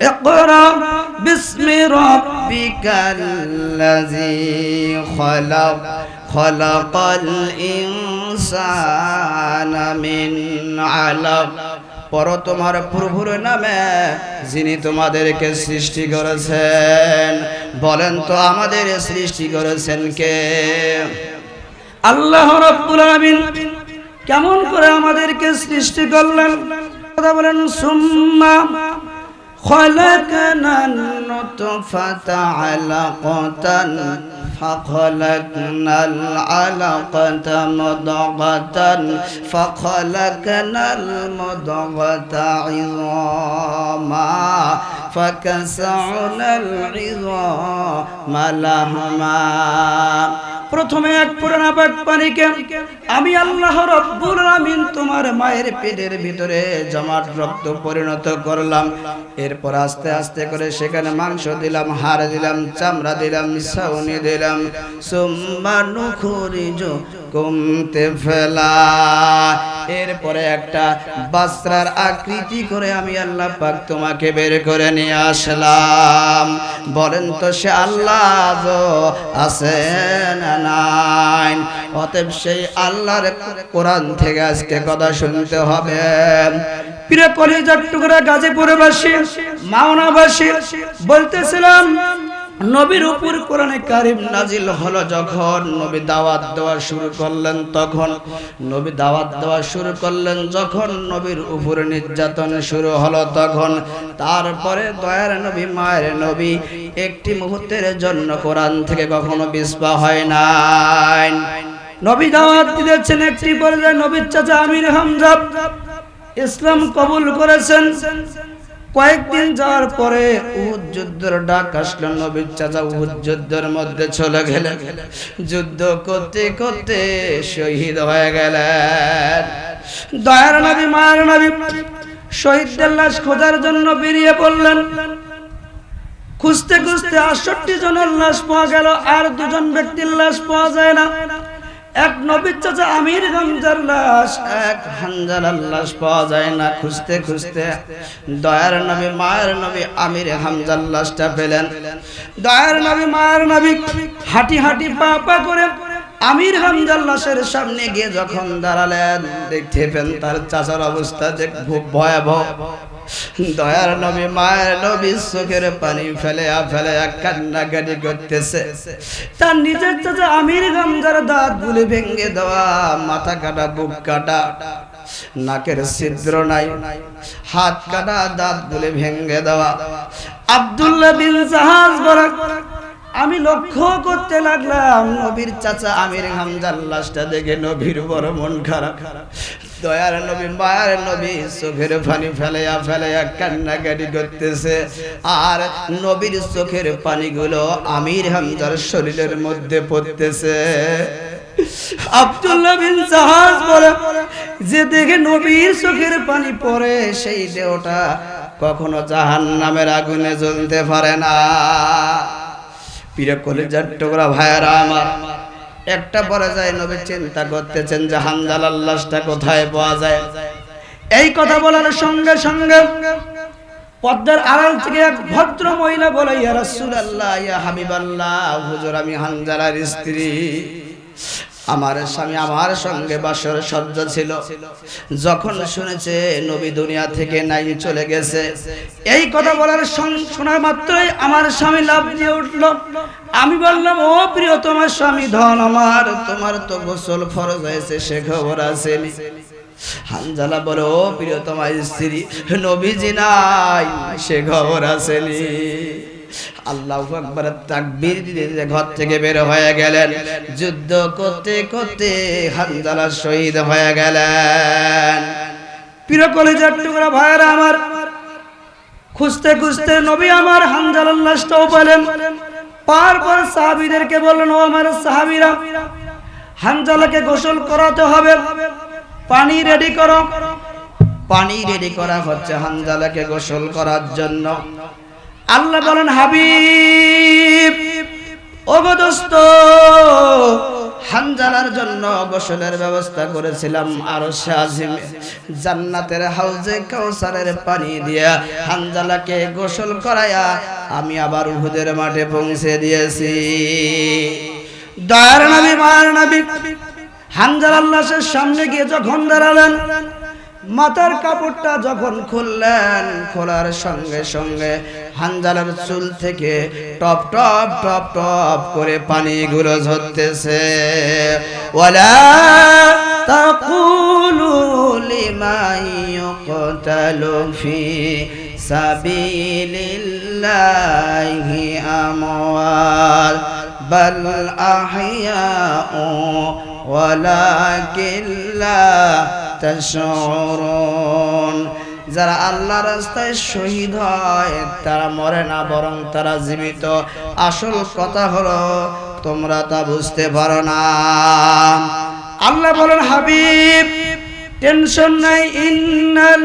اقرأ باسم ربك الذي خلق خلق الإنسان من علق পর তোমার প্রভুর নামে যিনি তোমাদেরকে সৃষ্টি করেছেন বলেন তো আমাদের সৃষ্টি করেছেন কে আল্লাহ রাব্বুল আলামিন কেমন করে আমাদেরকে সৃষ্টি করলেন কথা বলেন সুম্মা خلقنا النطفة علقة فخلقنا العلقة مضغة فخلقنا المضغة عظاما فكسعنا العظام لهما প্রথমে এক পুরানা পাক পানিকে আমি আল্লাহ রব্বুল আমিন তোমার মায়ের পেটের ভিতরে জমাট রক্ত পরিণত করলাম এরপর আস্তে আস্তে করে সেখানে মাংস দিলাম হাড় দিলাম চামড়া দিলাম সাউনি দিলাম সুম্মা নুখরিজ কমতে ফেলা। এরপরে একটা বাস্ত্রার আকৃতি করে আমি আল্লাহ পাক তোমাকে বের করে নিয়ে আসলাম। বলেন তো সে আল্লাহ আছে নাই? অতএব সেই আল্লাহর কোরআন থেকে আজকে কথা শুনতে হবে। প্রিয় কলেজার টুকরা গাজীপুরে বাসী মাওনাবাসী বলতেছিলাম নবীর উপর কোরআনে কারিম নাজিল হলো যখন নবী দাওয়াত দেওয়া শুরু করলেন তখন নবী দাওয়াত দেওয়া শুরু করলেন যখন নবীর উপর নির্যাতন শুরু হলো তখন তারপরে দয়ার নবী, মায়ের নবী একটি মুহূর্তের জন্য কোরআন থেকে কখনো বিস্পা হয় নাই। নবী দাওয়াত দিয়েছেন একটি পর্যায়ে, নবীর চাচা আমির হামজা ইসলাম কবুল করেছেন। কয়েকদিন যাওয়ার পরে উহুদ যুদ্ধের ডাক আসলো, নবীর চাচা উহুদ যুদ্ধের মধ্যে চলে গেলেন। যুদ্ধ করতে করতে শহীদ হয়ে গেলেন। দয়ার নবী, মায়ের নবী শহীদদের লাশ খোঁজার জন্য বেরিয়ে পড়লেন। খুঁজতে খুঁজতে আটষট্টি জনের লাশ পাওয়া গেল, আর দুজন ব্যক্তির লাশ পাওয়া যায় না। এক নবীর চাচা আমির হামজার লাশ। এক হামজার লাশ পাওয়া যায় না। খুঁজতে খুঁজতে দয়ার নবী, মায়ের নবী আমির হামজার লাশটা পেলেন। দয়ার নবী, মায়ের নবী হাঁটি হাঁটি পা পা করে আমির হামজার লাশের সামনে গিয়ে যখন দাঁড়ালেন, দেখতে পেন তার চাচার অবস্থা খুব ভয়াবহ। দয়ার নবী, মায়ের নবী চোখের পানি ফেলে ফেলে কান্নাকাটি করতেছে। তার নিজের চাচা আমির গামজার দাঁত গুলি ভেঙে দেওয়া, মাথা কাটা, বুক কাটা, নাকের ছিদ্র নাই, হাত কাটা, দাঁত গুলি ভেঙে দেওয়া। আব্দুল্লাহ বিন জাহাজ বরা আমি লক্ষ্য করতে লাগলাম, নবীর চাচা আমির হামজার লাশটা দেখে নবীর বড় মন খারাপ। দয়ার নবী, মায়ের নবী, চোখের পানি ফেলেয়া ফেলেয়া কান্নাকাটি করতেছে। আর নবীর চোখের পানিগুলো আমির হামজার শরীরের মধ্যে পড়তেছে। আব্দুল্লাহ জাহাজ যে দেখে নবীর চোখের পানি পড়ে, সেই দেহটা কখনো জাহান নামের আগুনে জ্বলতে পারে না। পীরে কলেজার টুকরা ভাইয়ারা আমার একটা পরে যায় নবী চিন্তা করতেছেন যে হামজাল লাশটা কোথায় পাওয়া যায়। এই কথা বলার সঙ্গে সঙ্গে পদ্মার আড়াল থেকে এক ভদ্র মহিলা বলে, ইয়া রাসূলুল্লাহ, ইয়া হাবিবাল্লাহ, হুজুর আমি হানজালার স্ত্রী। আমার স্বামী আমার সঙ্গে বাসর সহ্য ছিল। যখন শুনেছে নবী দুনিয়া থেকে নাই, চলে গেছে। এই কথা বলার সং- শোনা মাত্রই আমার স্বামী লাভ দিয়ে উঠল। আমি বললাম, ও প্রিয়, তোমার স্বামী ধন আমার, তোমার তো গোসল ফরজ হয়েছে, সে খবর আসেনি হানজালা বলে, ও প্রিয়, তোমার স্ত্রী নবীজি নাই, সে খবর আসেনি আল্লাহ তাকবীর ঘর থেকে বের হয়ে গেলেন, যুদ্ধ করতে করতে হানজালা শহীদ হয়ে গেলেন। প্রিয় কলেজার টুকরা আমার, খুঁজতে খুঁজতে নবী আমার হানজালার লাশটাও পেলেন। সাহাবীদেরকে বললেন, ও আমার সাহাবীরা হানজালাকে গোসল করাতে হবে। পানি রেডি করো। পানি রেডি করা হচ্ছে হানজালাকে গোসল করার জন্য। আল্লাহ বলেন, হাবিব, ও গো দোস্ত, হানজালার জন্য গোসলের ব্যবস্থা করেছিলাম। আর শাজিম জান্নাতের হাউজে কাউসারের পানি দিয়া হানজালাকে গোসল করায়া আমি আবার উহুদের মাঠে পৌঁছে দিয়েছি। দয়ার নবী, মায়ের নবী, হানজাল আল্লাহের সামনে গিয়ে যখন দাঁড়ালেন মাথার কাপড়টা যখন খুললেন, খোলার সঙ্গে সঙ্গে হানজালার চুল থেকে টপ টপ টপ টপ করে পানিগুলো ঝরতেছে। ওয়ালা তাকুলু লিমান ইউকতালু ফি সাবিলিল্লাহি আমওয়াল, বাল আহইয়াউ ওয়ালাকিন লা তাশউরুন যারা আল্লাহ রাস্তায় শহীদ হয়, তারা মরে না, বরং তারা জীবিত। আসল কথা হলো, তোমরা তা বুঝতে পারো না। আল্লাহ বলেন, হাবিব, টেনশন নাই, ইন্নাল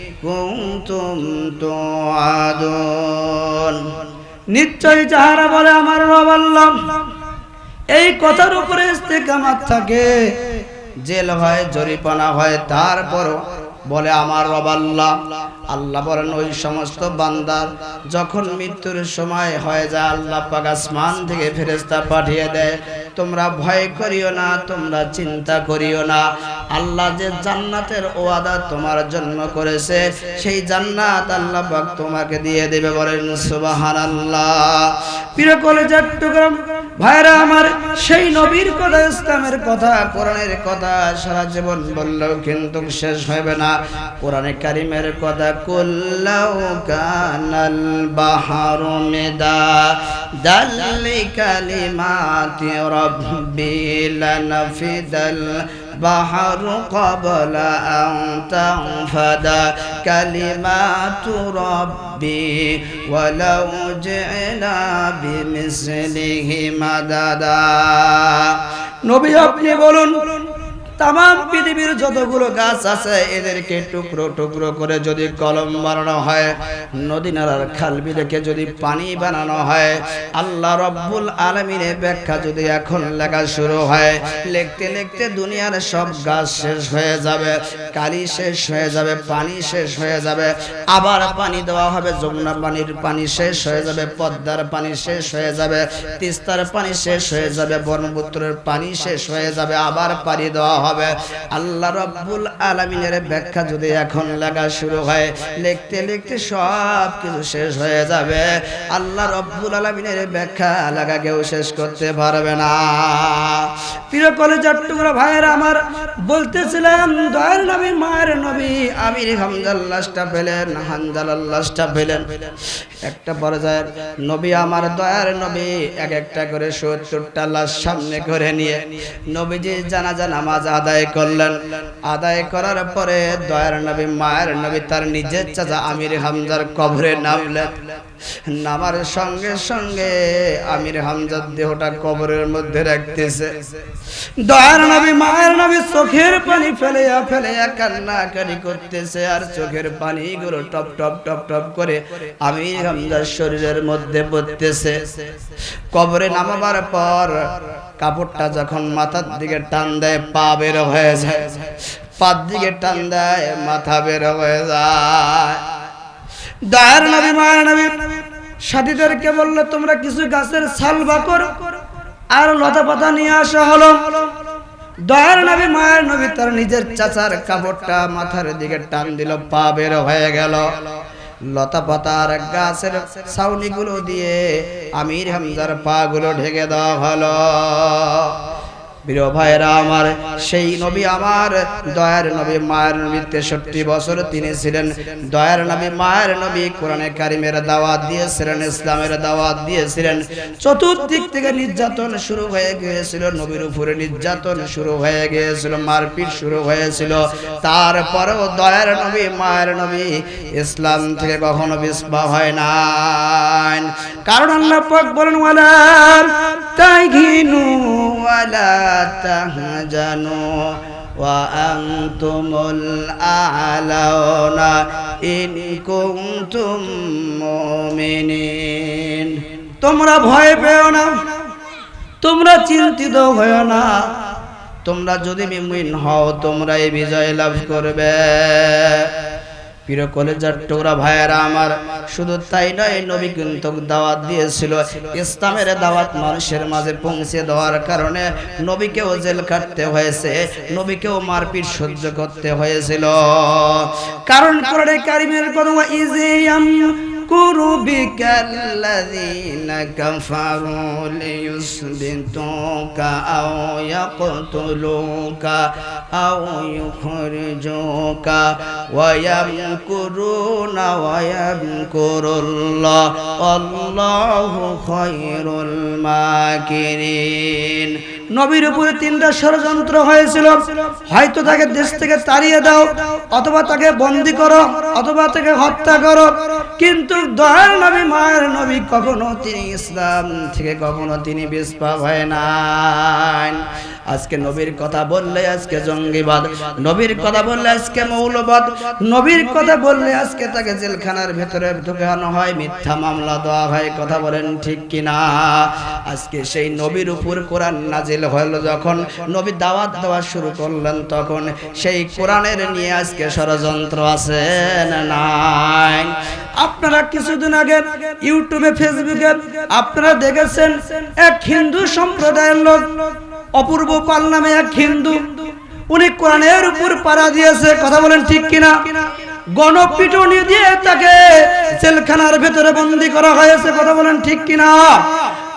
কুনতুম তুআদুন। নিশ্চয় যাহারা বলে আমার রব আল্লাহ, এই কথার উপরে ইস্তেকামাত থাকে। জেল হয় জরিপানা হয় তারপর বলে আমার রব আল্লাহ। আল্লাহ বলেন, ওই সমস্ত বান্দার যখন মৃত্যুর সময় হয়ে যায়, আল্লাহ পাক আসমান থেকে ফেরেস্তা পাঠিয়ে দেয়। তোমরা ভয় করিও না, তোমরা চিন্তা করিও না। আল্লাহ যে জান্নাতের ওয়াদা তোমার জন্য করেছে, সেই জান্নাত আল্লাহ পাক তোমাকে দিয়ে দেবে বলেন সুবহানাল্লাহ। প্রিয় কলেজের টুকরা ভাইরা আমার, সেই নবীর কথা, ইসলামের কথা, কোরআনের কথা সারা জীবন বললেও কিন্তু শেষ হবে না। কোরআনে কারিমের কথা, কুল্লাউ কানাল বাহারু মেদা দাল্লি কালিমাতি রব্বি লানফিদাল البحر قبل أن تنفد كلمات ربي ولو جئنا بمثله مددا نبي أبني بولون তাম পৃথিবীর যতগুলো গাছ আছে, এদেরকে টুকরো টুকরো করে যদি কলম বানানো হয়, নদী নালার খাল বিলেকে যদি পানি বানানো হয়, আল্লাহ রব্বুল আলমিনের ব্যাখ্যা যদি এখন লেখা শুরু হয়, লিখতে লিখতে দুনিয়ার সব গাছ শেষ হয়ে যাবে, কালি শেষ হয়ে যাবে, পানি শেষ হয়ে যাবে, আবার পানি দেওয়া হবে, যমুনা পানির পানি শেষ হয়ে যাবে, পদ্মার পানি শেষ হয়ে যাবে, তিস্তার পানি শেষ হয়ে যাবে, ব্রহ্মপুত্রের পানি শেষ হয়ে যাবে, আবার পানি দেওয়া হবে। হবে। আল্লাহ রব্বুল আলমিনের ব্যাখ্যা যদি এখন লেখা শুরু হয়, লিখতে লিখতে সব কিছু শেষ হয়ে যাবে। আল্লাহ রব্বুল আলমিনের ব্যাখ্যা লেখা কেউ শেষ করতে পারবে না। প্রিয় কলেজার টুকরা ভাইয়েরা, আমার বলতেছিলাম দয়ের নবী মায়ের নবী আমির হামজাল্লাসটা পেলেন হানজাল্লাসটা পেলেন একটা পর্যায়ের নবী আমার দয়ার নবী, এক একটা করে সত্তরটা লাশ সামনে করে নিয়ে নবীজি জানাজা নামাজ আদায় করলেন। আদায় করার পরে দয়ার নবী, মায়ের নবী তার নিজের চাচা আমির হামজার কবরে নামলেন। নামার সঙ্গে সঙ্গে আমির হামজার দেহটা কবরের মধ্যে রাখতেছে। দয়ার নবী, মায়ের নবী চোখের পানি ফেলেয়া ফেলেয়া কান্নাকারি করতেছে আর চোখের পানিগুলো টপ টপ টপ টপ করে আমির হামজার শরীরের মধ্যে পড়তেছে। কবরে নামাবার পর কাপড়টা যখন মাথার দিকে টান দেয়, পা বের হয়ে যায়। পার দিকে টান দেয়, মাথা বের হয়ে যায়। দয়ার নবী মায়ের নবী। সাথীদেরকে বলল, তোমরা কিছু গাছের ছাল বাকর আর লতা পাতা নিয়ে আসা হলো। দয়ার নবী মায়ের নবী তার নিজের চাচার কাপড়টা মাথার দিকে টান দিল, পা বের হয়ে গেল। লতা পাতার গাছের ছাউনিগুলো দিয়ে আমির হামজার পা গুলো ঢেকে দেওয়া হলো। প্রিয় ভাইরা আমার, সেই নবী আমার, দয়ার নবী মায়ের নবী তেষট্টি বছর তিনি ছিলেন। দয়ার নবী মায়ের নবী কোরআনে কারিমের দাওয়াত দিয়েছিলেন, ইসলামের দাওয়াত দিয়েছিলেন। চতুর্দিক থেকে নির্যাতন শুরু হয়ে গিয়েছিল, নবীর উপরে নির্যাতন শুরু হয়ে গিয়েছিল, মারপিট শুরু হয়েছিল। তারপরেও দয়ার নবী মায়ের নবী ইসলাম থেকে কখনো বিস্পা হয় না কারণ আল্লাহ পাক বলেন, ওয়ালা তাইঘিনু ওয়ালা তাহজানু وأنتم الأعلون إن كنتم مؤمنين তোমরা ভয় পেও না তোমরা চিন্তিত হও না তোমরা যদি মুমিন হও তোমরা এই বিজয় লাভ করবে প্রিয় কলেজার টোরা ভাইয়েরা আমার, শুধু তাই নয়, নবী কিন্তু দাওয়াত দিয়েছিল। ইসলামের দাওয়াত মানুষের মাঝে পৌঁছে দেওয়ার কারণে নবীকেও জেল কাটতে হয়েছে, নবীকেও মারপিট সহ্য করতে হয়েছিল। কারণ কোরআনে কারিমের কোনো ইজিয়াম يمكر بك الذين كفروا ليثبتوك أو يقتلوك أو يخرجوك ويمكرون ويمكر الله والله خير الماكرين নবীর উপরে তিনটা ষড়যন্ত্র হয়েছিল হয়তো তাকে দেশ থেকে তাড়িয়ে দাও অথবা তাকে বন্দি করো অথবা তাকে হত্যা করো কিন্তু দয়ার নবী, মায়ের নবী কখনো তিনি ইসলাম থেকে কখনো তিনি বিস্পা হয় নাই। আজকে নবীর কথা বললে আজকে জঙ্গিবাদ, নবীর কথা বললে আজকে মৌলবাদ, নবীর কথা বললে আজকে তাকে জেলখানার ভেতরে ঢুকানো হয়, মিথ্যা মামলা দেওয়া হয়, কথা বলেন ঠিক কিনা? আজকে সেই নবীর উপর কোরআন নাজিল হলো যখন নবী দাওয়াত দেওয়া শুরু করলেন তখন সেই কোরআনের নিয়ে আজকে ষড়যন্ত্র আছে না আপনারা কিছুদিন আগে ইউটিউবে, ফেসবুকে আপনারা দেখেছেন এক হিন্দু সম্প্রদায়ের লোক, অপূর্ব পাল নামে এক হিন্দু। উনি কোরআনের উপর পাড়া দিয়েছে, কথা বলেন ঠিক কিনা? গণপিটনি দিয়ে তাকে জেলখানার ভেতরে বন্দি করা হয়েছে, কথা বলেন ঠিক কিনা?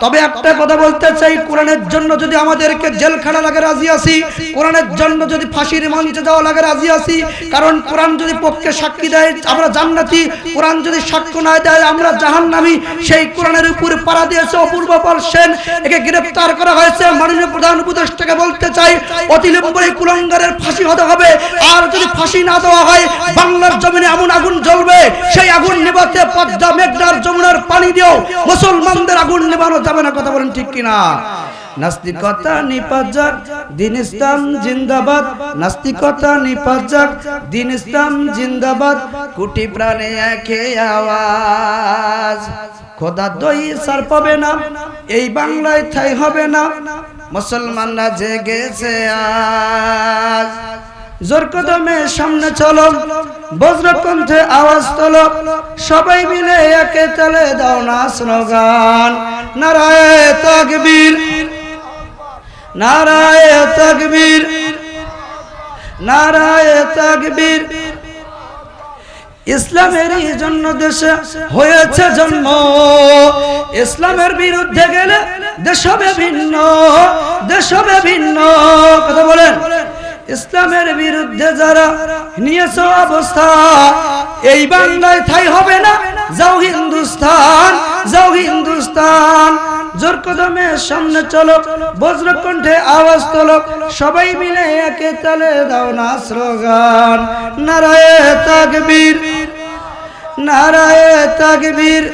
তবে একটা কথা বলতে চাই, কোরআনের জন্য যদি আমাদেরকে জেলখানা লাগে রাজি আছি, কোরআনের জন্য যদি ফাঁসির মঞ্চে যাওয়া লাগে রাজি আছি, কারণ কোরআন যদি পক্ষে সাক্ষী দেয়, আমরা জান্নাতি, কোরআন যদি সাক্ষ্য না দেয়, আমরা জাহান্নামী, সেই কোরআনের উপর পাড়া দিয়েছে অপূর্ব পাল সেন, একে গ্রেফতার করা হয়েছে। মাননীয় প্রধান উপদেষ্টাকে বলতে চাই অতিলম্বে এই কুলঙ্গারের ফাঁসি হতে হবে, আর যদি ফাঁসি না দেওয়া হয়, বাংলার জমিনে এমন আগুন জ্বলবে, সেই আগুন নেবাতে পদ্মা মেঘনার যমুনার পানি দিও, মুসলমানদের আগুন নেবানো যাবে না কথা বলেন ঠিক কিনা? নাস্তিকতা নিপাজাক দিন ইসলাম জিন্দাবাদ। নাস্তিকতা নিপাজাক দিন ইসলাম জিন্দাবাদ। কুটি প্রাণে একে আওয়াজ। খোদা দই সার পাবে না, এই বাংলায় ঠাই হবে না। মুসলমানরা জেগেছে আজ। জোর কদমে সামনে চলো, বজ্রকণ্ঠে আওয়াজ তোলো, সবাই মিলে একে চলে দাও না স্লোগান। নারায় তকবীর নারায় তকবীর নারায় তকবীর। ইসলামেরই জন্য দেশে হয়েছে জন্ম। ইসলামের বিরুদ্ধে গেলে দেশ হবে ভিন্ন, দেশ হবে ভিন্ন। কথা বলেন। ইসলামের বিরুদ্ধে যারা নিয়েছ অবস্থা, এই বাংলায় ঠাই হবে না। যাও হিন্দুস্তান যাও হিন্দুস্তান। জোর সামনে চলো, বজ্রকণ্ঠে আওয়াজ তোলো। সবাই মিলে একে তালে দাও না স্লোগান। নারায়ে তাকবীর নারায়ে তাকবীর।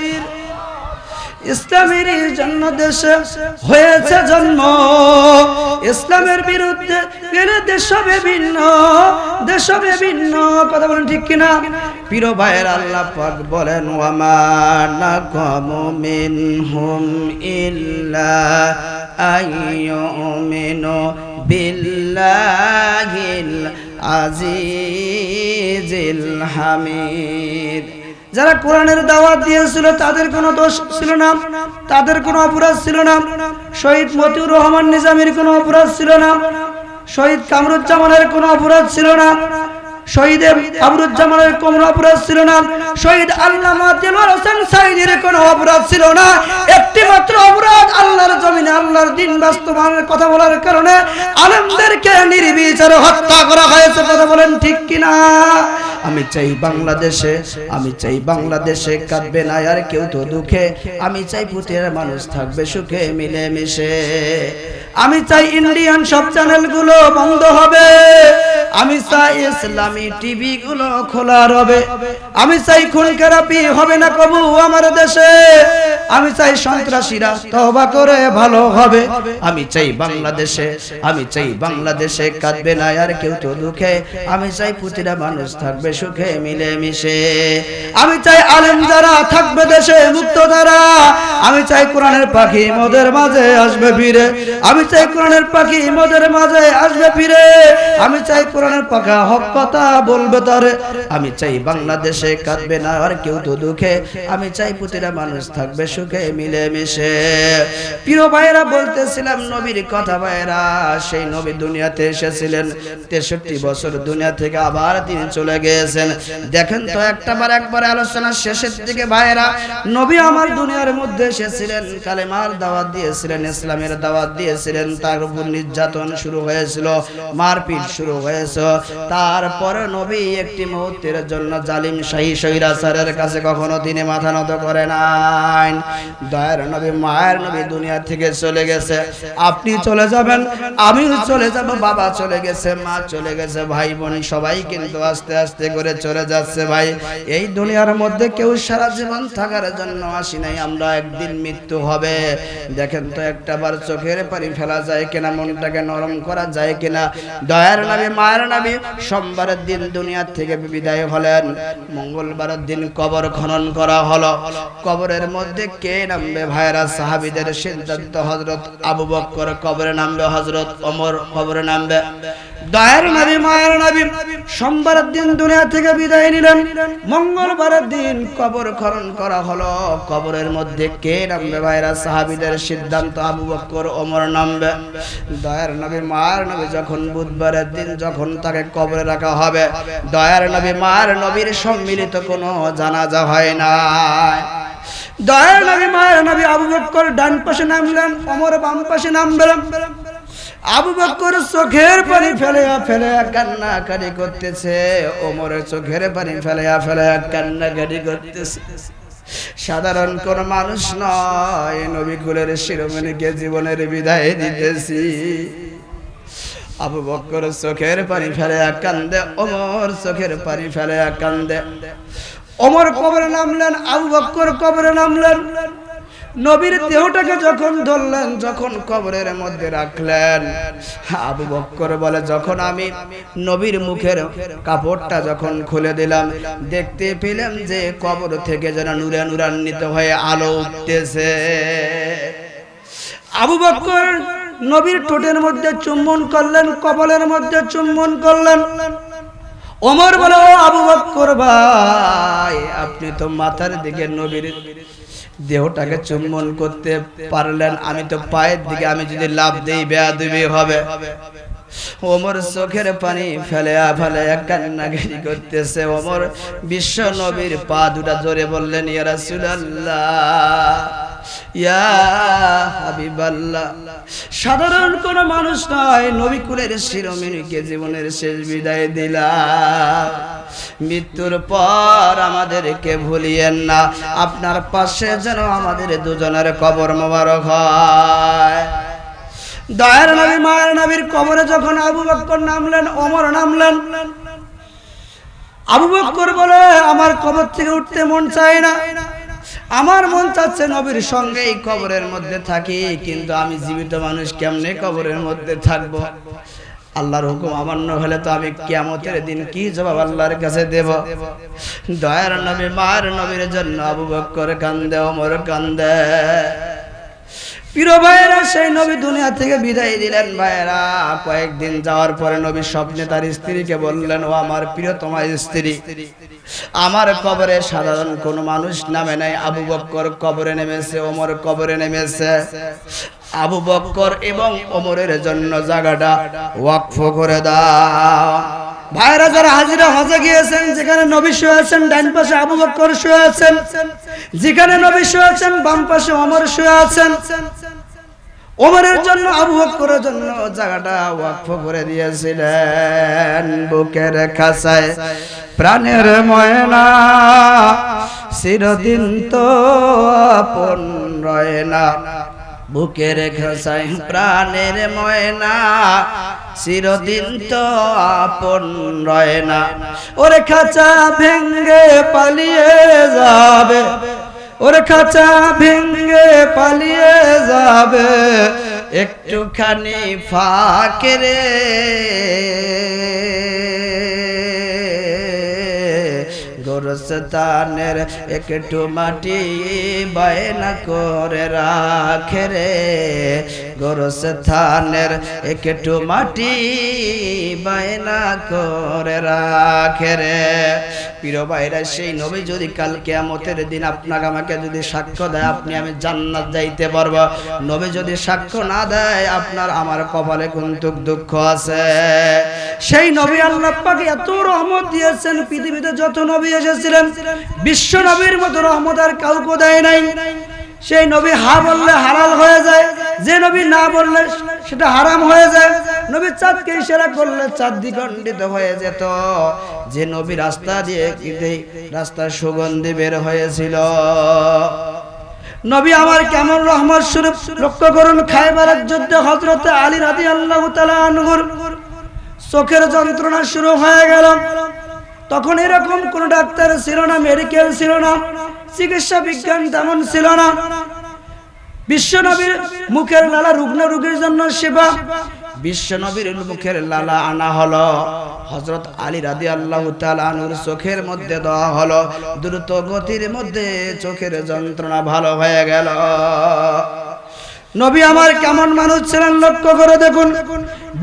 ইসলামের জন্য দেশে হয়েছে জন্ম। ইসলামের বিরুদ্ধে দেশ হবে ভিন্ন দেশ হবে ভিন্ন। কথা বলেন ঠিক কিনা? প্রিয় ভাইয়ের আল্লাহ পাক বলেন, ওয়ামা নাকামু মিনহুম ইল্লা আইয়ুমিনু বিল্লাহিল আজিজিল হামিদ। যারা কোরআনের দাওয়াত দিয়েছিল, তাদের কোনো দোষ ছিল না, তাদের কোনো অপরাধ ছিল না। শহীদ মতিউর রহমান নিজামের কোনো অপরাধ ছিল না, শহীদ কামরুজ্জামানের কোনো অপরাধ ছিল না অপরাধ ছিল না। শহীদ হোসেন কোনো অপরাধ ছিল না। অপরাধ আল্লাহর আল্লাহর দিন কথা বলার কারণে নির্বিচারে হত্যা করা হয়েছে, কথা বলেন ঠিক কিনা? আমি চাই বাংলাদেশে, আমি চাই বাংলাদেশে কাঁদবে না আর কেউ তো দুঃখে। আমি চাই পুতের মানুষ থাকবে সুখে মিলে মিশে আমি চাই ইন্ডিয়ান সব চ্যানেলগুলো বন্ধ হবে। আমি চাই ইসলামী টিভি গুলো খোলা হবে আমি চাই খুন থেরাপি হবে না কবু আমার দেশে আমি চাই সন্ত্রাসীরা তবা করে ভালো হবে আমি চাই বাংলাদেশে আমি চাই বাংলাদেশে কাঁদবে না আর কেউ তো দুঃখে আমি চাই প্রতিটা মানুষ থাকবে সুখে মিলে মিশে আমি চাই আলেম যারা থাকবে দেশে মুক্ত দ্বারা আমি চাই কোরআনের পাখি মোদের মাঝে আসবে ফিরে আমি চাই কোরআনের পাখি মোদের মাঝে আসবে ফিরে আমি চাই কোরআনের পাখা হক কথা বলবে তারে। আমি চাই বাংলাদেশে কাঁদবে না আর কেউ তো দুঃখে। আমি চাই প্রতিটা মানুষ থাকবে সুখে মিলে মিশে প্রিয় ভাইরা বলতেছিলাম নবীর কথা ভাইরা সেই নবী দুনিয়াতে এসেছিলেন। তেষট্টি বছর দুনিয়া থেকে আবার তিনি চলে গিয়েছেন। দেখেন তো একটা বার একবার আলোচনা শেষের দিকে ভাইরা নবী আমার দুনিয়ার মধ্যে এসেছিলেন, কালেমার দাওয়াত দিয়েছিলেন, ইসলামের দাওয়াত দিয়েছিলেন, তার উপর নির্যাতন শুরু হয়েছিল, মারপিট শুরু হয়েছে তারপরে নবী একটি মুহূর্তের জন্য জালিম শাহী সৈরাচারের কাছে কখনো তিনি মাথা নত করে নাই। দয়ার নবী, মায়ের নবী দুনিয়া থেকে চলে গেছে। আপনি চলে যাবেন, আমিও চলে যাব, বাবা চলে গেছে, মা চলে গেছে ভাই বোন সবাই কিন্তু আস্তে আস্তে করে চলে যাচ্ছে ভাই। এই দুনিয়ার মধ্যে কেউ সারা জীবন থাকার জন্য আসি নাই, আমরা একদিন মৃত্যু হবে। দেখেন তো একটা বার চোখের পানি ফেলা যায় কিনা, মনটাকে নরম করা যায় কিনা। দয়ার নবী, মায়ের নামে সোমবারের দিন দুনিয়া থেকে বিদায় হলেন। মঙ্গলবারের দিন কবর খনন করা হলো। কবরের মধ্যে কে নামবে ভাইরা সাহাবিদের সিদ্ধান্ত হজরত আবু বক্কর কবরে নামবে হজরত অমর কবরে নামবে। দয়ার নবী, মায়ের নবী সোমবারের দিন দুনিয়া থেকে বিদায় নিলেন। মঙ্গলবারের দিন কবর খনন করা হলো। কবরের মধ্যে কে নামবে ভাইরা? সাহাবিদের সিদ্ধান্ত আবু বক্কর ওমর নামবে। দয়ার নবী মায়ের নবী যখন বুধবারের দিন যখন তাকে কবরে রাখা হবে, দয়ার নবী মায়ের নবীর সম্মিলিত কোনো জানাজা হয় না। দয়ার নবী মায়ের নবী আবু বক্কর ডান পাশে নামলেন, ওমর বাম পাশে নামবেন। আবু বকর চোখের পানি ফেলে ফেলে কান্না কারি করতেছে ওমরের চোখের পানি ফেলে ফেলে কান্না কারি করতেছে। সাধারণ কোন মানুষ নয়, নবী কুলের শিরোমণিকে জীবনের বিদায় দিতেছি। আবু বকর চোখের পানি ফেলে কান্দে, ওমর চোখের পানি ফেলে কান্দে। ওমর কবরে নামলেন, আবু বকর কবরে নামলেন। নবীর দেহটাকে যখন ধরলেন, যখন কবরের মধ্যে রাখলেন, আবু বক্কর বলে, যখন আমি নবীর মুখের কাপড়টা যখন খুলে দিলাম, দেখতে পেলাম যে কবর থেকে যেন নুরা নুরান্বিত হয়ে আলো উঠতেছে। আবু বক্কর নবীর ঠোঁটের মধ্যে চুম্বন করলেন কবলের মধ্যে চুম্বন করলেন। ওমর বলে আবু বক্কর ভাই, আপনি তো মাথার দিকে নবীর দেহটাকে চুম্বন করতে পারলেন, আমি তো পায়ের দিকে আমি যদি লাভ দিই বেয়া দিবি হবে। ওমর চোখের পানি ফেলে ফেলে কান্নাকারি করতেছে। ওমর বিশ্ব নবীর পা দুটা জোরে বললেন, ইয়া রাসূলুল্লাহ সাধারণ কোন মানুষ নয়, নবী কুলের শিরোমণিকে জীবনের শেষ বিদায় দিলাম মৃত্যুর পর আমাদেরকে ভুলিয়েন না, আপনার পাশে যেন আমাদের দুজনের কবর মোবারক হয়। দয়ার নবী, মায়ের নবীর কবরে যখন আবু বক্কর নামলেন, ওমর নামলেন, আবু বক্কর বলে, আমার কবর থেকে উঠতে মন চায় না। আমার মন চাচ্ছে নবীর সঙ্গে এই কবরের মধ্যে থাকি, কিন্তু আমি জীবিত মানুষ কেমনে কবরের মধ্যে থাকব? আল্লাহর হুকুম অমান্য হলে তো আমি কিয়ামতের দিন কি জবাব আল্লাহর কাছে দেব? দয়ার নবী মার নবীর জন্য আবু বক্কর কান্দে অমর কান্দে। প্রিয় ভাইয়েরা, সেই নবী দুনিয়া থেকে বিদায় দিলেন ভাইয়েরা। কয়েকদিন যাওয়ার পরে নবী স্বপ্নে তার স্ত্রীকে বললেন, ও আমার প্রিয়তমা স্ত্রী, আমার কবরে সাধারণ কোন মানুষ নামে নাই। আবু বক্কর কবরে নেমেছে, ওমর কবরে নেমেছে। আবু বক্কর এবং ওমরের জন্য জায়গাটা ওয়াকফ করে দাও। ভাইরা যারা হাজিরা হজে গিয়েছেন, যেখানে নবী শুয়ে আছেন, ডান পাশে আবু বক্কর শুয়ে আছেন, যেখানে নবী শুয়ে আছেন, বাম পাশে ওমর শুয়ে আছেন, ওমরের জন্য, আবু বকরের জন্য জায়গাটা ওয়াকফ করে দিয়েছিলেন বুকের খাসায় প্রাণের ময়না চিরদিন তো আপন রয় না। বুকের খাসায় প্রাণের ময়না চিরদিন তো আপন রয় না। ওরে খাঁচা ভেঙ্গে পালিয়ে যাবে। ওর খাঁচা ভেঙ্গে পালিয়ে যাবে। একটুখানি ফাঁকে রে। গোরস্তানের একটু মাটি বায়না করে রাখে রে। গোরস্থানের একটু মাটি বায়না করে রাখে রে। প্রিয় ভাইরা, সেই নবী যদি কাল কেয়ামতের দিন আপনাকে আমাকে যদি সাক্ষ্য দেয়, আপনি আমি জান্নাত যাইতে পারব। নবী যদি সাক্ষ্য না দেয়, আপনার আমার কপালে কিন্তু দুঃখ আছে। সেই নবী আল্লাহ পাকে এত রহমত দিয়েছেন, পৃথিবীতে যত নবী এসেছিলেন, বিশ্ব নবীর মতো রহমত আর কাউকে দেয় নাই। সেই নবী হা বললে হারাল হয়ে যায়, যে নবী না বললে সেটা হারাম হয়ে যায়। নবী চাঁদকে ইশারা করলে চাঁদ দ্বিখণ্ডিত হয়ে যেত। যে নবী রাস্তা দিয়ে রাস্তার সুগন্ধি বের হয়েছিল। নবী আমার কেমন রহমত স্বরূপ, লক্ষ্য করুন খাইবারের যুদ্ধে হজরত আলী রাদি আল্লাহ আনহুর চোখের যন্ত্রণা শুরু হয়ে গেল। তখন এরকম কোন ডাক্তার ছিল না মেডিকেল ছিল না, চিকিৎসা বিজ্ঞান তেমন ছিল না। বিশ্বনবীর মুখের লালা রুগ্ন রোগীর জন্য সেবা। বিশ্বনবীর মুখের লালা আনা হলো। হজরত আলী রাদি আল্লাহ আনুর চোখের মধ্যে দেওয়া হলো। দ্রুত গতির মধ্যে চোখের যন্ত্রণা ভালো হয়ে গেল। নবী আমার কেমন মানুষ ছিলেন লক্ষ্য করে দেখুন।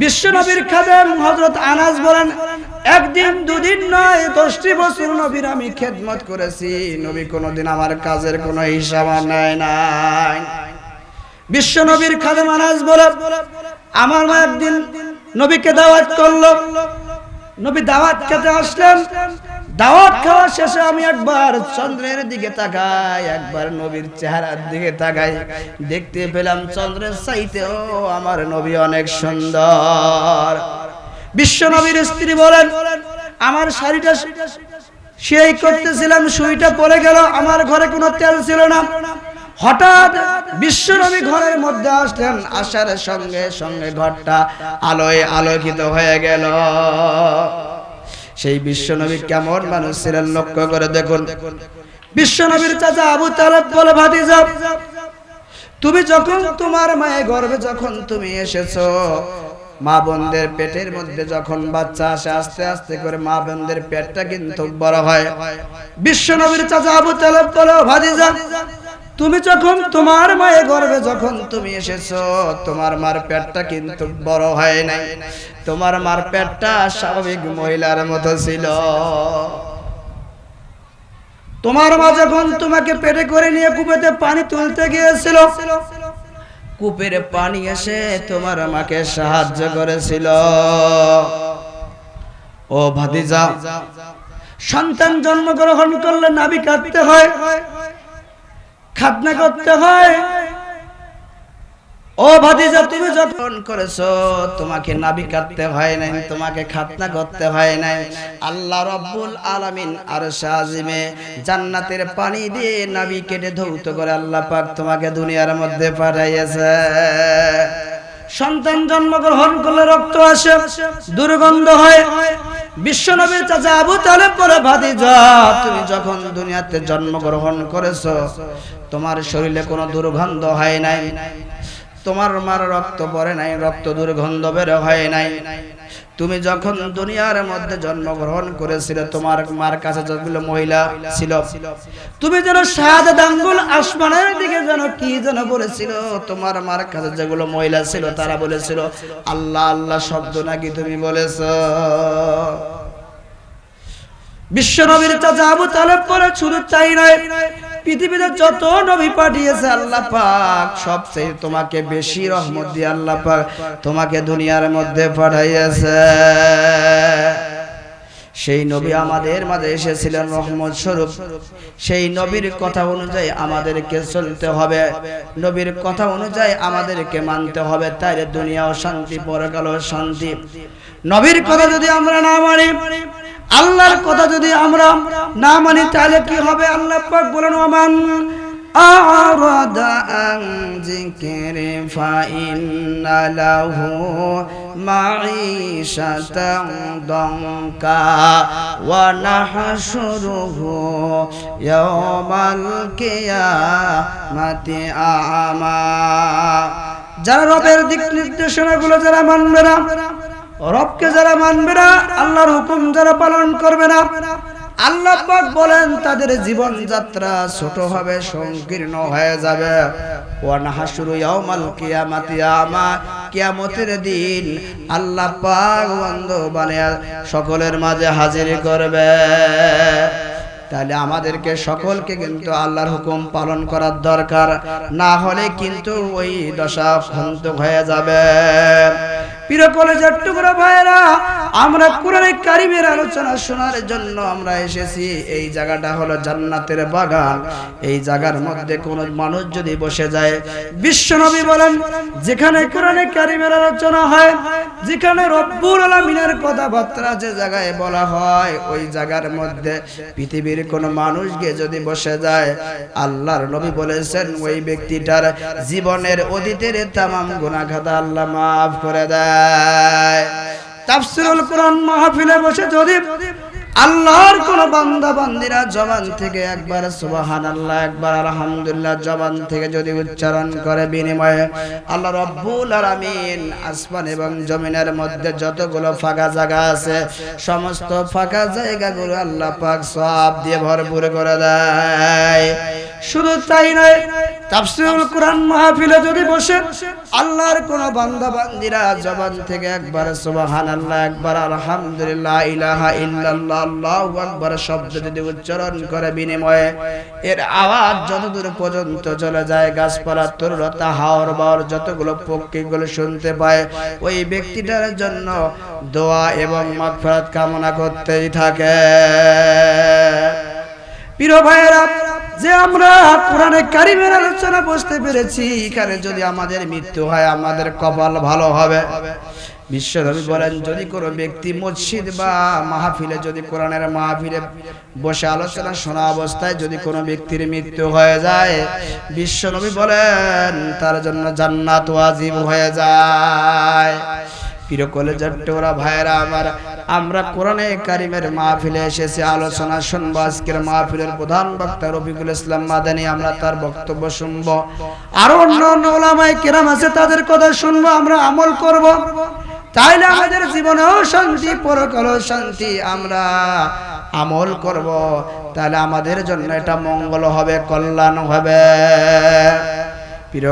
বিশ্ব নবীর খাদেম হজরত আনাজ বলেন একদিন, দুদিন নয়, দশটি বছর নবীর আমি খেদমত করেছি। নবী কোনোদিন আমার কাজের কোনো হিসাব নেয় নাই। বিশ্ব নবীর খাদেম আনাস বলে, আমার মা একদিন নবীকে দাওয়াত করল। নবী দাওয়াত খেতে আসলেন। দাওয়াত খাওয়া শেষে আমি একবার চন্দ্রের দিকে তাকাই, একবার নবীর চেহারার দিকে তাকাই। দেখতে পেলাম চন্দ্রের চাইতেও আমার নবী অনেক সুন্দর। বিশ্ব নবীর স্ত্রী বলেন, আমার শাড়িটা সেই করতেছিলাম, সুইটা পরে গেল, আমার ঘরে কোনো তেল ছিল না। হঠাৎ বিশ্বনবী ঘরের মধ্যে আসলেন, আসার সঙ্গে সঙ্গে ঘরটা আলোয় আলোকিত হয়ে গেল। সেই বিশ্বনবী কেমন মানুষ ছিলেন, লক্ষ্য করে দেখুন। বিশ্বনবীর চাচা আবু তালেব বলে, ভাতিজা, তুমি যখন তোমার মায়ের গর্বে যখন তুমি এসেছ মা বোনদের পেটের মধ্যে যখন বাচ্চা আসে, আস্তে আস্তে করে মা বোনদের পেটটা কিন্তু বড় হয়। বিশ্বনবীর চাচা আবু তালেব বলে ভাতিজা, তুমি যখন তোমার মায়ের গর্ভে যখন তুমি এসেছ, তোমার মার পেটটা কিন্তু বড় হয় নাই। তোমার মার পেটটা স্বাভাবিক মহিলার মতো ছিল। তোমার মা যখন তোমাকে পেটে করে নিয়ে কুপেতে পানি তুলতে গিয়েছিল কূপের পানি এসে তোমার আমাকে সাহায্য করেছিল। ও ভাতিজা, সন্তান জন্মগ্রহণ করলে নাবি কাটতে হয়, খাতনা করতে হয় ও তুমি যখন করেছ, তোমাকে নাবি কাটতে নাই, তোমাকে খাতনা করতে নাই। আল্লাহ আর জান্নাতের পানি দিয়ে নাবি কেটে ধৌত করে আল্লাহ পাক তোমাকে দুনিয়ার মধ্যে পাঠাইয়েছে। সন্তান জন্মগ্রহণ করলে রক্ত আসে, দুর্গন্ধ হয়। আবু ভাতিজা, তুমি যখন দুনিয়াতে জন্মগ্রহণ করেছ, তোমার শরীরে কোনো দুর্গন্ধ হয় নাই। তোমার মার রক্ত পড়ে নাই, রক্ত দুর্গন্ধ বের হয় নাই। তুমি যখন দুনিয়ার মধ্যে জন্মগ্রহণ করেছিলে, তোমার মার কাছে যতগুলো মহিলা ছিল, তুমি যেন সাদ দাঙ্গুল আসমানের দিকে যেন কি যেন বলেছিল, তোমার মার কাছে যেগুলো মহিলা ছিল, তারা বলেছিল, আল্লাহ আল্লাহ শব্দ নাকি তুমি বলেছ? বিশ্ব নবীর চাচা আবু তালেব পরে শুধু চাই নাই পৃথিবীতে যত নবী পাঠিয়েছে আল্লাহ পাক সবচেয়ে তোমাকে বেশি রহমত দিয়ে আল্লাহ পাক তোমাকে দুনিয়ার মধ্যে পাঠাইয়েছে। সেই নবী আমাদের মাঝে এসেছিলেন রহমত স্বরূপ। সেই নবীর কথা অনুযায়ী আমাদেরকে চলতে হবে। নবীর কথা অনুযায়ী আমাদেরকে মানতে হবে। তাই দুনিয়াও শান্তি, পরকালও শান্তি। নবীর কথা যদি আমরা না মানি আল্লাহর কথা যদি আমরা না মানি তাহলে কি হবে আল্লাহ পাক বলেন ওমান أعرض عن ذكري فإن له معيشة ضنكا ونحشره يوم القيامة أعمى যারা রবের দিক নির্দেশনাগুলো যারা মানবে না রবকে যারা মানবে না, আল্লাহর হুকুম যারা পালন করবে না। আল্লাহ পাক বলেন, তাদের জীবন যাত্রা ছোট হবে, সংকীর্ণ হয়ে যাবে। কিয়ামতের দিন আল্লাহ পাক বন্ধ সকলের মাঝে হাজির করবে। তাহলে আমাদেরকে সকলকে কিন্তু আল্লাহর হুকুম পালন করার দরকার। না হলে কিন্তু ওই দশা ক্ষন্ত হয়ে যাবে। যেখানে কোরআনে কারিমের আলোচনা হয়, যেখানে আলামিনের কথাবার্তা যে জায়গায় বলা হয়, ওই জায়গার মধ্যে পৃথিবীর কোন মানুষকে যদি বসে যায়, আল্লাহর নবী বলেছেন, ওই ব্যক্তিটার জীবনের অতীতের তামাম গুনাহ আল্লাহ মাফ করে দেয় তাফসিরুল কোরআন মাহফিলে বসে যদি আল্লাহর কোন বান্দা বান্দিরা জবান থেকে একবার সুবহানাল্লাহ, একবার আলহামদুলিল্লাহ জবান থেকে যদি উচ্চারণ করে বিনিময়ে আল্লাহ রব্বুল আলামিন আসমান এবং জমিনের মধ্যে যতগুলো ফাঁকা জায়গা আছে, সমস্ত ফাঁকা জায়গাগুলো আল্লাহ পাক সব দিয়ে ভরপুর করে দেয়। শুধু তাই নয়, তাফসীরুল কোরআন মাহফিলে যদি বসে আল্লাহর কোন বান্দা বান্দিরা জবান থেকে একবার সুবহানাল্লাহ, একবার আলহামদুলিল্লাহ ইলাহা ইল্লাল্লাহ আল্লাহু আকবার শব্দ যদি উচ্চারণ করে বিনিময়ে, এর আওয়াজ যতদূর পর্যন্ত চলে যায়, গাছপালা, তরুলতা, হাওর যতগুলো পক্ষীগুলো শুনতে পায়, ওই ব্যক্তিটার জন্য দোয়া এবং মাগফিরাত কামনা করতেই থাকে। প্রিয় ভাইয়েরা, যে আমরা কোরআনে কারিমের আলোচনা বুঝতে পেরেছি, এখানে যদি আমাদের মৃত্যু হয়, আমাদের কপাল ভালো হবে। বিশ্বনবী বলেন, যদি কোনো ব্যক্তি মসজিদ বা মাহফিলে, যদি কোরআনের মাহফিলে বসে আলোচনা শোনা অবস্থায় যদি কোনো ব্যক্তির মৃত্যু হয়ে যায়, বিশ্বনবী বলেন, তার জন্য জান্নাত ওয়াজিব হয়ে যায়। প্রিয় কলেজের টোরা ভাইয়েরা আমার, আমরা কোরআনে কারিমের মাহফিলে এসেছি, আলোচনা শুনব, আজকের মাহফিলের প্রধান বক্তা রফিকুল ইসলাম মাদানি, আমরা তার বক্তব্য শুনব। আরও অন্য অন্য ওলামায় কেরাম আছে, তাদের কথা শুনব, আমরা আমল করব। তাইলে আমাদের জীবনেও শান্তি, পরকালও শান্তি আমরা আমল করব। তাহলে আমাদের জন্য এটা মঙ্গল হবে, কল্যাণ হবে। প্রিয়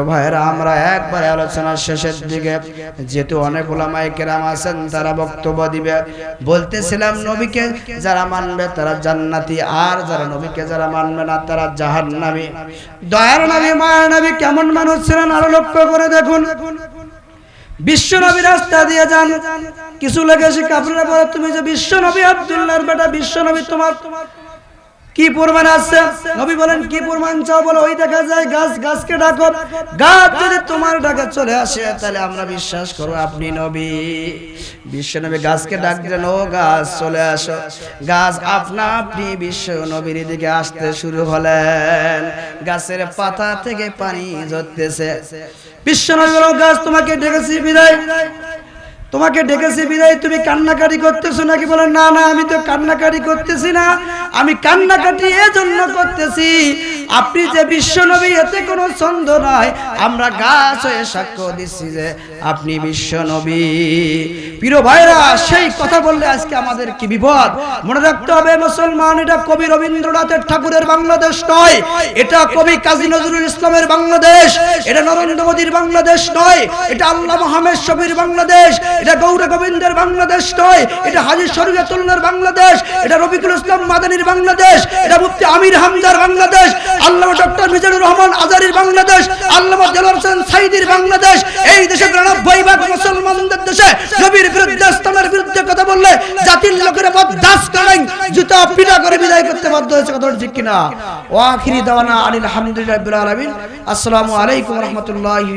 আমরা একবার আলোচনার শেষের দিকে, যেহেতু অনেক ওলামাই কেরাম আছেন, তারা বক্তব্য দিবে। বলতেছিলাম নবীকে যারা মানবে তারা জান্নাতি, আর যারা নবীকে যারা মানবে না তারা জাহান্নামী। দয়ার নবী, মায়ের নবী কেমন মানুষ ছিলেন, আরও লক্ষ্য করে দেখুন। বিশ্ব নবী রাস্তা দিয়ে যান। কিছু লেগে এসে কাপড়ের পরে তুমি যে বিশ্ব নবী আব্দুল্লাহর বেটা, বিশ্ব নবী তোমার কি প্রমাণ আছে? নবী বলেন, কি প্রমাণ চাও বলো? ওই দেখা যায় গাছ, গাছকে ডাকো। গাছ যদি তোমার ডাকে চলে আসে, তাহলে আমরা বিশ্বাস করব আপনি নবী। বিশ্ব নবী গাছকে ডাক দিলেন, ও গাছ, চলে আসো। গাছ আপনা আপনি বিশ্ব নবীর দিকে আসতে শুরু হলেন। গাছের পাতা থেকে পানি ঝরতেছে। বিশ্ব নবী বলো গাছ, তোমাকে ডেকেছি বিদায়। তোমাকে ডেকেছি বিদায়। তুমি কান্নাকাটি করতেছো নাকি? বলেন, না না, আমি তো কান্নাকাটি করতেছি না। আমি কান্নাকাটি এজন্য করতেছি। আপনি যে বিশ্ব নবী এতে কোনো ছন্দ নয় আমরা গাছ হয়ে সাক্ষ্য দিচ্ছি যে আপনি বিশ্ব নবী প্রিয় ভাইরা সেই কথা বললে আজকে আমাদের কি বিপদ? মনে রাখতে হবে, মুসলমান, এটা কবি রবীন্দ্রনাথের ঠাকুরের বাংলাদেশ নয়। এটা কবি কাজী নজরুল ইসলামের বাংলাদেশ। এটা নরেন্দ্র মোদীর বাংলাদেশ নয়। এটা আল্লাহ মোহাম্মদ শফির বাংলাদেশ। এটা গৌর গোবিন্দের বাংলাদেশ নয়। এটা হাজির শরীয়তুল্লাহর বাংলাদেশ। এটা রবিকুল ইসলাম মাদানির বাংলাদেশ। এটা মুফতি আমির হামদার বাংলাদেশ। আল্লামা ডক্টর মিজানুর রহমান আজারির বাংলাদেশ দেলোয়ার হোসেন সাইদির বাংলাদেশ, এই দেশে বিরানব্বই ভাগ মুসলমানদের দেশে নবীর বিরুদ্ধে ইসলামের বিরুদ্ধে কথা বললে জাতির লোকের বদাস করেন জুতা পিটা করে বিদায় করতে বাধ্য হয়েছে, কথা ঠিক কিনা? ওয়াখিরি দাওয়ানা আনিল হামদুলিল্লাহ আসসালামু আলাইকুম রাহমাতুল্লাহি